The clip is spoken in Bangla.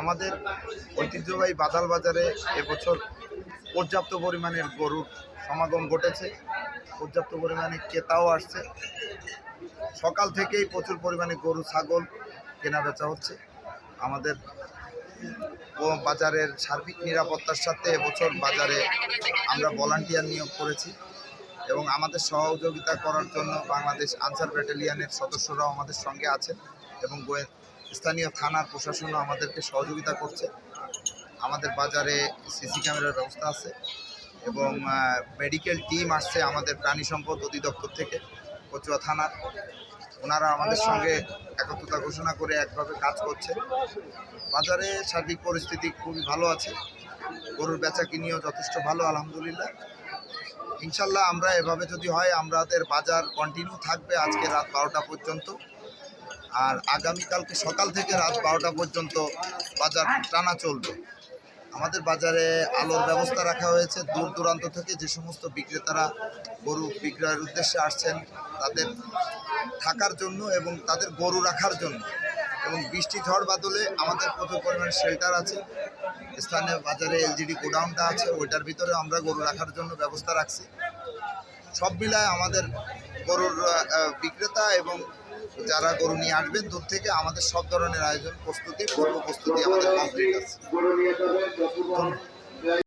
আমাদের ঐতিহ্যবাহী বাদাল বাজারে এবছর পর্যাপ্ত পরিমাণের গরুর সমাগম ঘটেছে। পর্যাপ্ত পরিমাণে ক্রেতাও আসছে। সকাল থেকেই প্রচুর পরিমাণে গরু, ছাগল কেনা বেচা হচ্ছে। আমাদের বাজারের সার্বিক নিরাপত্তার সাথে এবছর বাজারে আমরা ভলান্টিয়ার নিয়োগ করেছি এবং আমাদের সহযোগিতা করার জন্য বাংলাদেশ আনসার ব্যাটালিয়নের সদস্যরাও আমাদের সঙ্গে আছেন এবং স্থানীয় থানার প্রশাসনও আমাদেরকে সহযোগিতা করছে। আমাদের বাজারে সিসি ক্যামেরার ব্যবস্থা আছে এবং মেডিকেল টিম আসছে আমাদের প্রাণী সম্পদ অধিদপ্তর থেকে, কচুয়া থানার। ওনারা আমাদের সঙ্গে একত্রতা ঘোষণা করে একভাবে কাজ করছে। বাজারে সার্বিক পরিস্থিতি খুবই ভালো আছে। গরুর বেচা কিনিও যথেষ্ট ভালো, আলহামদুলিল্লাহ। ইনশাল্লাহ আমরা এভাবে যদি হয়, আমাদের বাজার কন্টিনিউ থাকবে আজকে রাত বারোটা পর্যন্ত। আর আগামীকালকে সকাল থেকে রাত বারোটা পর্যন্ত বাজার টানা চলবে। আমাদের বাজারে আলোর ব্যবস্থা রাখা হয়েছে। দূর দূরান্ত থেকে যে সমস্ত বিক্রেতারা গরু বিক্রয়ের উদ্দেশ্যে আসছেন, তাদের থাকার জন্য এবং তাদের গরু রাখার জন্য। এবং বৃষ্টি ঝড় বাদলে আমাদের প্রচুর পরিমাণে শেল্টার আছে। স্থানীয় বাজারে এলজিডি গোডাউনটা আছে, ওইটার ভিতরে আমরা গরু রাখার জন্য ব্যবস্থা রাখছি। সব মিলায় আমাদের গরুর বিক্রেতা এবং যারা গরু নিয়ে আসবেন দূর থেকে আমাদের সব ধরনের আয়োজন প্রস্তুতি, পূর্ব প্রস্তুতি আমাদের কমপ্লিট আছে।